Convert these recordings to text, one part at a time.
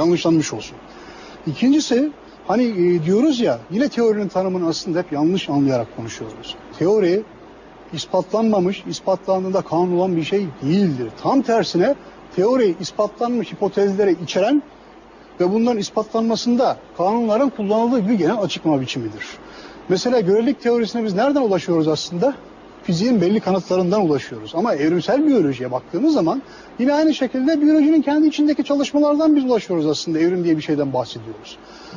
Yanlışlanmış olsun. İkincisi hani e, diyoruz ya yine teorinin tanımını aslında hep yanlış anlayarak konuşuyoruz. Teori ispatlanmamış, ispatlandığında kanun olan bir şey değildir. Tam tersine teori ispatlanmış hipotezlere içeren ve bunların ispatlanmasında kanunların kullanıldığı bir genel açıklama biçimidir. Mesela görelilik teorisine biz nereden ulaşıyoruz aslında? Fiziğin belli kanıtlarından ulaşıyoruz. Ama evrimsel biyolojiye baktığımız zaman yine aynı şekilde biyolojinin kendi içindeki çalışmalardan biz ulaşıyoruz aslında. Evrim diye bir şeyden bahsediyoruz.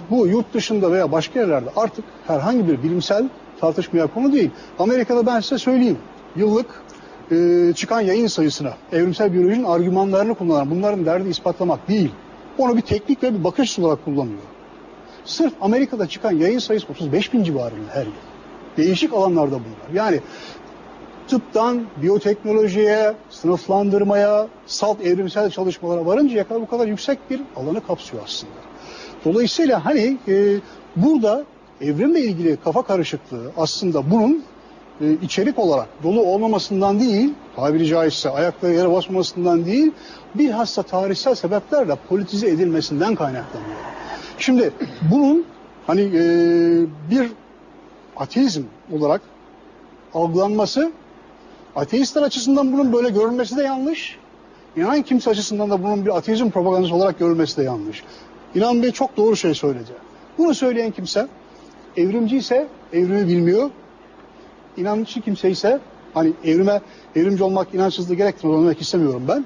Bu yurt dışında veya başka yerlerde artık herhangi bir bilimsel tartışmaya konu değil. Amerika'da ben size söyleyeyim. Yıllık e, çıkan yayın sayısına evrimsel biyolojinin argümanlarını kullanan bunların derdi ispatlamak değil. Onu bir teknik ve bir bakış olarak kullanıyor. Sırf Amerika'da çıkan yayın sayısı 35 bin civarında her yıl. Değişik alanlarda bunlar. Yani tıptan biyoteknolojiye, sınıflandırmaya, salt evrimsel çalışmalara varıncaya kadar bu kadar yüksek bir alanı kapsıyor aslında. Dolayısıyla hani e, burada evrimle ilgili kafa karışıklığı aslında bunun e, içerik olarak dolu olmamasından değil, tabiri caizse ayakları yere basmamasından değil, bilhassa tarihsel sebeplerle politize edilmesinden kaynaklanıyor. Şimdi bunun hani e, bir ateizm olarak algılanması ateistler açısından bunun böyle görülmesi de yanlış. İnan kimse açısından da bunun bir ateizm propagandası olarak görülmesi de yanlış. İnan Bey çok doğru şey söyledi. Bunu söyleyen kimse evrimci ise evrimi bilmiyor. İnançlı kimse ise hani evrime evrimci olmak inançsızlığı gerektirmez demek istemiyorum ben.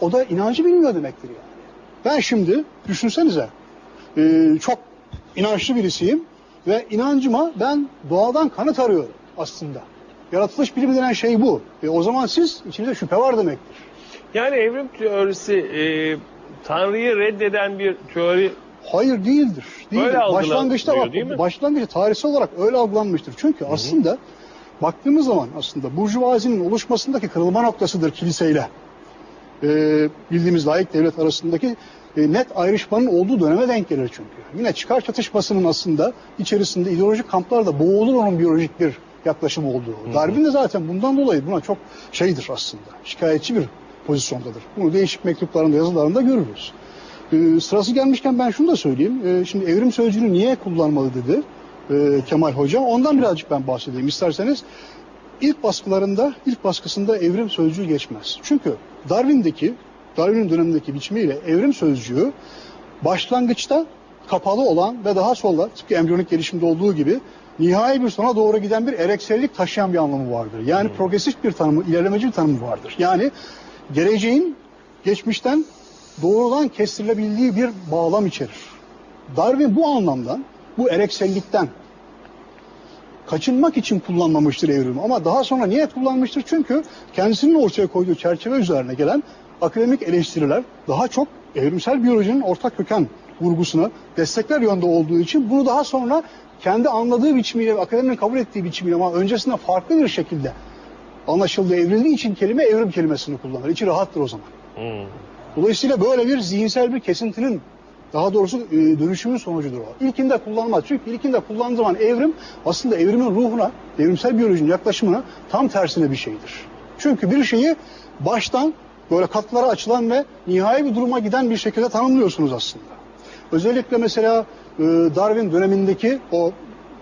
O da inancı bilmiyor demektir yani. Ben şimdi düşünsenize e, çok inançlı birisiyim ve inancıma ben doğadan kanıt arıyorum aslında. Yaratılış bilimi denen şey bu. E, o zaman siz içinizde şüphe var demektir. Yani evrim teorisi e, Tanrı'yı reddeden bir teori Hayır değildir. Değildir. Başlangıçta bak, değil mi? başlangıçta tarihsel olarak öyle algılanmıştır. Çünkü aslında baktığımız zaman aslında burjuvazinin oluşmasındaki kırılma noktasıdır kiliseyle e, bildiğimiz layık devlet arasındaki e, net ayrışmanın olduğu döneme denk gelir çünkü. Yine çıkar çatışmasının aslında içerisinde ideolojik kamplarda boğulur onun biyolojik bir yaklaşım olduğu. Darwin de zaten bundan dolayı buna çok şeydir aslında. Şikayetçi bir pozisyondadır. Bunu değişik mektuplarında, yazılarında görürüz. Ee, sırası gelmişken ben şunu da söyleyeyim. Ee, şimdi evrim sözcüğünü niye kullanmalı dedi e, Kemal Hoca. Ondan birazcık ben bahsedeyim isterseniz. İlk baskılarında, ilk baskısında evrim sözcüğü geçmez. Çünkü Darwin'deki, Darwin'in dönemindeki biçimiyle evrim sözcüğü başlangıçta kapalı olan ve daha sonra tıpkı embriyonik gelişimde olduğu gibi nihai bir sona doğru giden bir ereksellik taşıyan bir anlamı vardır. Yani progresif bir tanımı, ilerlemeci bir tanımı vardır. Yani geleceğin geçmişten doğrudan kestirilebildiği bir bağlam içerir. Darwin bu anlamdan, bu ereksellikten kaçınmak için kullanmamıştır evrimi ama daha sonra niye kullanmıştır? Çünkü kendisinin ortaya koyduğu çerçeve üzerine gelen akademik eleştiriler daha çok evrimsel biyolojinin ortak köken vurgusuna destekler yönde olduğu için bunu daha sonra kendi anladığı biçimiyle ve akademinin kabul ettiği biçimiyle ama öncesinde farklı bir şekilde anlaşıldığı, evrildiği için kelime evrim kelimesini kullanır. İçi rahattır o zaman. Hmm. Dolayısıyla böyle bir zihinsel bir kesintinin daha doğrusu e, dönüşümün sonucudur o. İlkinde kullanmaz. Çünkü ilkinde kullandığı zaman evrim aslında evrimin ruhuna, evrimsel biyolojinin yaklaşımına tam tersine bir şeydir. Çünkü bir şeyi baştan böyle katlara açılan ve nihai bir duruma giden bir şekilde tanımlıyorsunuz aslında. Özellikle mesela e, Darwin dönemindeki o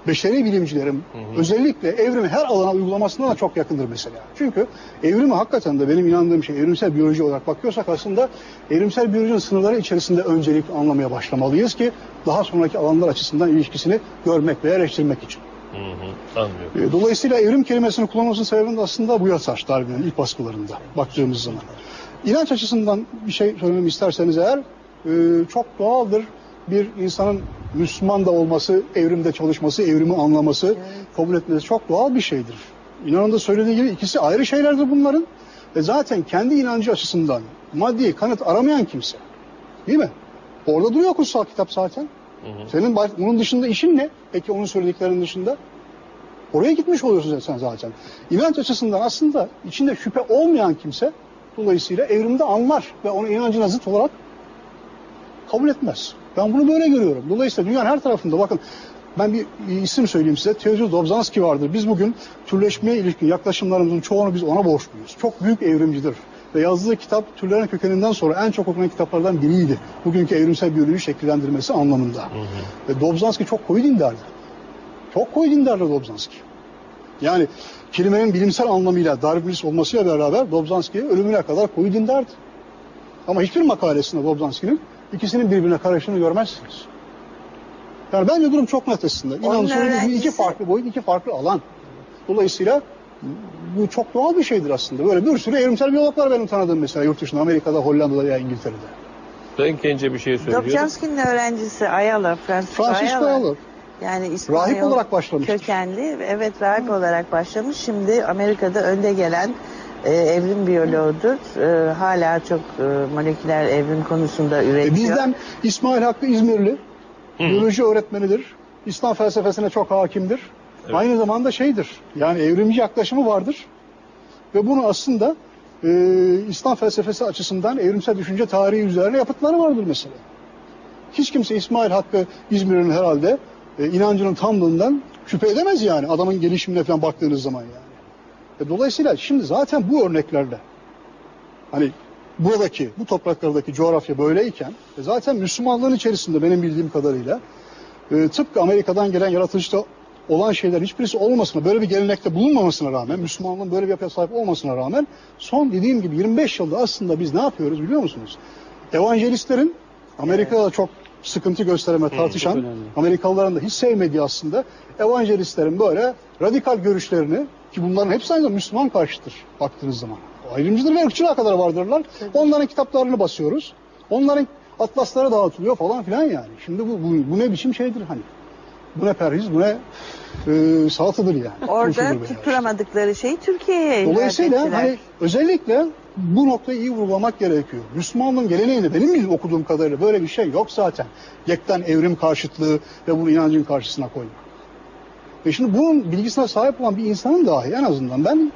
beşeri bilimcilerin özellikle evrimi her alana uygulamasına da çok yakındır mesela. Çünkü evrimi hakikaten de benim inandığım şey evrimsel biyoloji olarak bakıyorsak aslında evrimsel biyolojinin sınırları içerisinde öncelik anlamaya başlamalıyız ki daha sonraki alanlar açısından ilişkisini görmek ve eleştirmek için. Hı hı, anlıyorum. E, Dolayısıyla evrim kelimesini kullanmasının sebebinin de aslında bu yatar Darwin'in ilk baskılarında baktığımız zaman. İnanç açısından bir şey söylememi isterseniz eğer e, çok doğaldır bir insanın Müslüman da olması, evrimde çalışması, evrimi anlaması, kabul etmesi çok doğal bir şeydir. İnanın da söylediği gibi ikisi ayrı şeylerdir bunların. Ve zaten kendi inancı açısından maddi kanıt aramayan kimse. Değil mi? Orada duruyor kutsal kitap zaten. Senin baş- bunun dışında işin ne? Peki onun söylediklerinin dışında? Oraya gitmiş oluyorsun sen zaten. İnanç açısından aslında içinde şüphe olmayan kimse dolayısıyla evrimde anlar ve onu inancına zıt olarak kabul etmez. Ben bunu böyle görüyorum. Dolayısıyla dünyanın her tarafında bakın ben bir isim söyleyeyim size. Theodor Dobzhansky vardır. Biz bugün türleşmeye ilişkin yaklaşımlarımızın çoğunu biz ona borçluyuz. Çok büyük evrimcidir. ve yazdığı kitap türlerin kökeninden sonra en çok okunan kitaplardan biriydi. Bugünkü evrimsel biyoloji şekillendirmesi anlamında. Ve Dobzhansky çok koyu dindardı. Çok koyu dindardı Dobzhansky. Yani kelimenin bilimsel anlamıyla Darwinist olmasıyla beraber Dobzhansky ölümüne kadar koyu dindardı. Ama hiçbir makalesinde Dobzhansky'nin ikisinin birbirine karıştığını görmezsiniz. Yani bence durum çok net aslında. İnanın söylediğim iki farklı boyut, iki farklı alan. Dolayısıyla bu çok doğal bir şeydir aslında. Böyle bir sürü evrimsel biyologlar benim tanıdığım mesela yurt dışında, Amerika'da, Hollanda'da veya İngiltere'de. Sayın Kence bir şey söylüyor. Dobzhansky'nin öğrencisi Ayala, Francisco Francisco Ayala. Ayala. Yani İspanyol Rahip olarak başlamıştır. kökenli, evet rahip olarak başlamış. Şimdi Amerika'da önde gelen e, evrim biyoloğudur. E, hala çok e, moleküler evrim konusunda E, üretiyor. bizden İsmail Hakkı İzmirli, biyoloji öğretmenidir. İslam felsefesine çok hakimdir. Evet. Aynı zamanda şeydir, yani evrimci yaklaşımı vardır. Ve bunu aslında e, İslam felsefesi açısından evrimsel düşünce tarihi üzerine yapıtları vardır mesela. Hiç kimse İsmail Hakkı İzmir'in herhalde e, inancının tamlığından şüphe edemez yani adamın gelişimine falan baktığınız zaman yani. E, dolayısıyla şimdi zaten bu örneklerle hani buradaki, bu topraklardaki coğrafya böyleyken e, zaten Müslümanlığın içerisinde benim bildiğim kadarıyla e, tıpkı Amerika'dan gelen yaratıcıda olan şeyler hiçbirisi olmasına, böyle bir gelenekte bulunmamasına rağmen, Müslümanlığın böyle bir yapıya sahip olmasına rağmen son dediğim gibi 25 yılda aslında biz ne yapıyoruz biliyor musunuz? Evangelistlerin Amerika'da çok sıkıntı gösteren ve tartışan, önemli. Amerikalıların da hiç sevmediği aslında evangelistlerin böyle radikal görüşlerini ki bunların hepsi aynı zamanda Müslüman karşıtır baktığınız zaman. Ayrımcıdır ve ırkçılığa kadar vardırlar. Onların kitaplarını basıyoruz. Onların atlasları dağıtılıyor falan filan yani. Şimdi bu, bu, bu ne biçim şeydir hani. Bu ne perhiz, bu ne e, salatadır yani. Orada tutturamadıkları şeyi Türkiye'ye Dolayısıyla hani özellikle bu noktayı iyi vurgulamak gerekiyor. Müslümanlığın geleneğinde benim okuduğum kadarıyla böyle bir şey yok zaten. Yekten evrim karşıtlığı ve bunu inancın karşısına koymak. Ve şimdi bunun bilgisine sahip olan bir insanın dahi en azından ben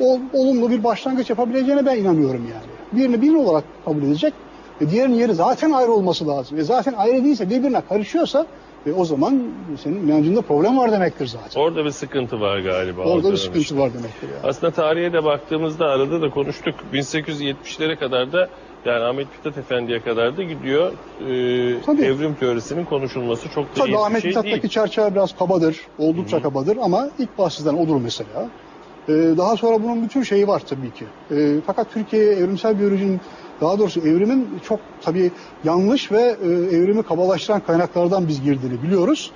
o, olumlu bir başlangıç yapabileceğine ben inanıyorum yani. Birini bir olarak kabul edecek ve diğerinin yeri zaten ayrı olması lazım. Ve zaten ayrı değilse birbirine karışıyorsa ve o zaman senin inancında problem var demektir zaten. Orada bir sıkıntı var galiba. Orada bir sıkıntı var demektir yani. Aslında tarihe de baktığımızda arada da konuştuk. 1870'lere kadar da yani Ahmet Mithat Efendi'ye kadar da gidiyor. Ee, Tabii. evrim teorisinin konuşulması çok da Tabii iyi bir Ahmet şey Mithat'taki değil. çerçeve biraz kabadır, oldukça kabadır ama ilk bahseden odur mesela. Ee, daha sonra bunun bütün şeyi var tabii ki. Ee, fakat Türkiye'ye evrimsel biyolojinin, daha doğrusu evrimin çok tabii yanlış ve e, evrimi kabalaştıran kaynaklardan biz girdiğini biliyoruz.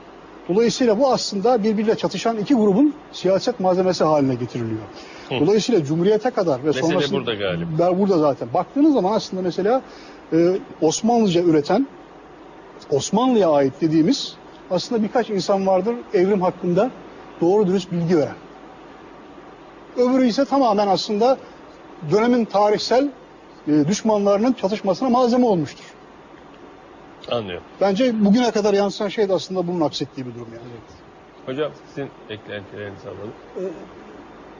Dolayısıyla bu aslında birbiriyle çatışan iki grubun siyaset malzemesi haline getiriliyor. Hı. Dolayısıyla Cumhuriyete kadar ve Mesele sonrasında... burada galiba. Ben burada zaten. Baktığınız zaman aslında mesela e, Osmanlıca üreten Osmanlı'ya ait dediğimiz aslında birkaç insan vardır evrim hakkında doğru dürüst bilgi veren. Öbürü ise tamamen aslında dönemin tarihsel e, düşmanlarının çatışmasına malzeme olmuştur. Anlıyorum. Bence bugüne kadar yansıyan şey de aslında bunun aksettiği bir durum yani. Hocam sizin eklentilerinizi alalım.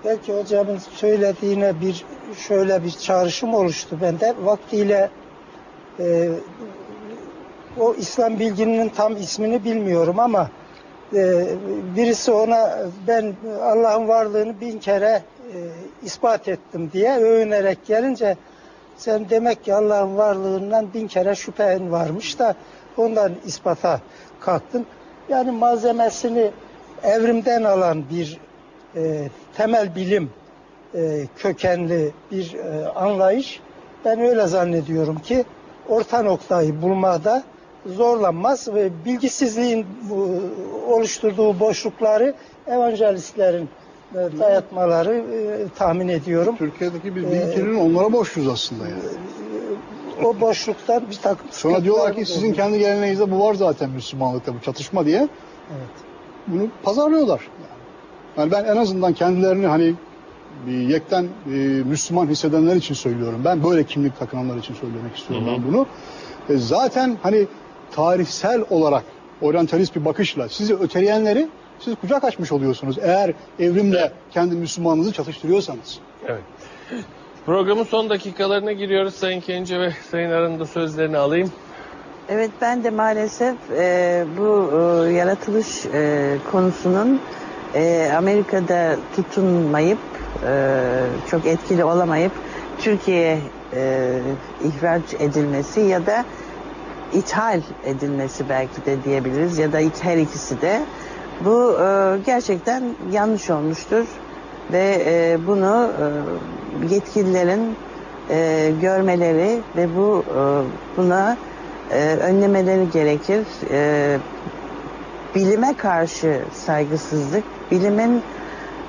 Belki hocamın söylediğine bir şöyle bir çağrışım oluştu bende. Vaktiyle e, o İslam bilginin tam ismini bilmiyorum ama e, birisi ona ben Allah'ın varlığını bin kere e, ispat ettim diye övünerek gelince sen demek ki Allah'ın varlığından bin kere şüphen varmış da ondan ispata kalktın. Yani malzemesini evrimden alan bir e, temel bilim e, kökenli bir e, anlayış. Ben öyle zannediyorum ki orta noktayı bulmada zorlanmaz ve bilgisizliğin oluşturduğu boşlukları evangelistlerin e, dayatmaları e, tahmin ediyorum. Türkiye'deki bir bilgi kirliliğini onlara borçluyuz aslında yani. O boşluktan bir takım Sonra diyorlar ki sizin oluyor. kendi geleneğinizde bu var zaten Müslümanlıkta bu çatışma diye. Evet. Bunu pazarlıyorlar. Yani ben en azından kendilerini hani bir yekten e, Müslüman hissedenler için söylüyorum. Ben böyle kimlik takınanlar için söylemek istiyorum Hı hı. bunu. E, zaten hani tarihsel olarak oryantalist bir bakışla sizi öteleyenleri siz kucak açmış oluyorsunuz. Eğer evrimle kendi Müslümanlığınızı çatıştırıyorsanız. Evet. Programın son dakikalarına giriyoruz. Sayın Kence ve Sayın Arın'ın da sözlerini alayım. Evet ben de maalesef e, bu e, yaratılış e, konusunun e, Amerika'da tutunmayıp e, çok etkili olamayıp Türkiye'ye e, ihraç edilmesi ya da ithal edilmesi belki de diyebiliriz ya da her ikisi de. Bu e, gerçekten yanlış olmuştur ve e, bunu e, yetkililerin e, görmeleri ve bu e, buna e, önlemeleri gerekir. E, bilime karşı saygısızlık, bilimin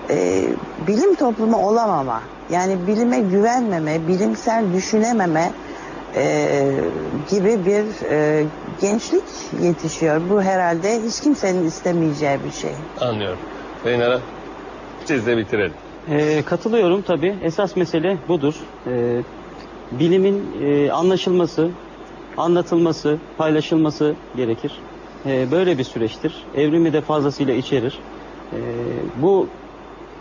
e, bilim toplumu olamama, yani bilime güvenmeme, bilimsel düşünememe e, gibi bir e, gençlik yetişiyor. Bu herhalde hiç kimsenin istemeyeceği bir şey. Anlıyorum. Sayın Aral, siz de bitirelim. Ee, katılıyorum tabii. Esas mesele budur. Ee, bilimin e, anlaşılması, anlatılması, paylaşılması gerekir. Ee, böyle bir süreçtir. Evrimi de fazlasıyla içerir. Ee, bu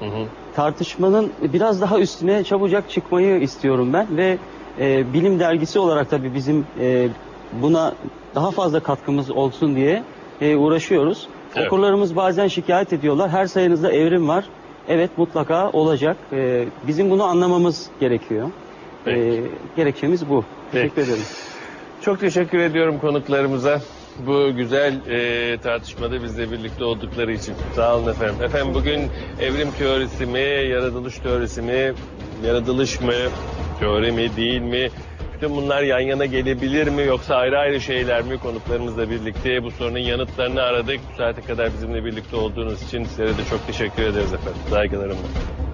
Hı hı. tartışmanın biraz daha üstüne çabucak çıkmayı istiyorum ben ve e, bilim dergisi olarak tabii bizim e, buna daha fazla katkımız olsun diye e, uğraşıyoruz. Evet. Okurlarımız bazen şikayet ediyorlar. Her sayınızda evrim var. Evet mutlaka olacak. E, bizim bunu anlamamız gerekiyor. Peki. E, gerekçemiz bu. Teşekkür Peki. ederim. Çok teşekkür ediyorum konuklarımıza. Bu güzel e, tartışmada bizle birlikte oldukları için. Sağ olun efendim. Efendim bugün evrim teorisi mi, yaratılış teorisi mi, yaratılış mı, teori mi, değil mi? Bütün bunlar yan yana gelebilir mi yoksa ayrı ayrı şeyler mi? Konuklarımızla birlikte bu sorunun yanıtlarını aradık. Bu saate kadar bizimle birlikte olduğunuz için sizlere de çok teşekkür ederiz efendim. Saygılarımla.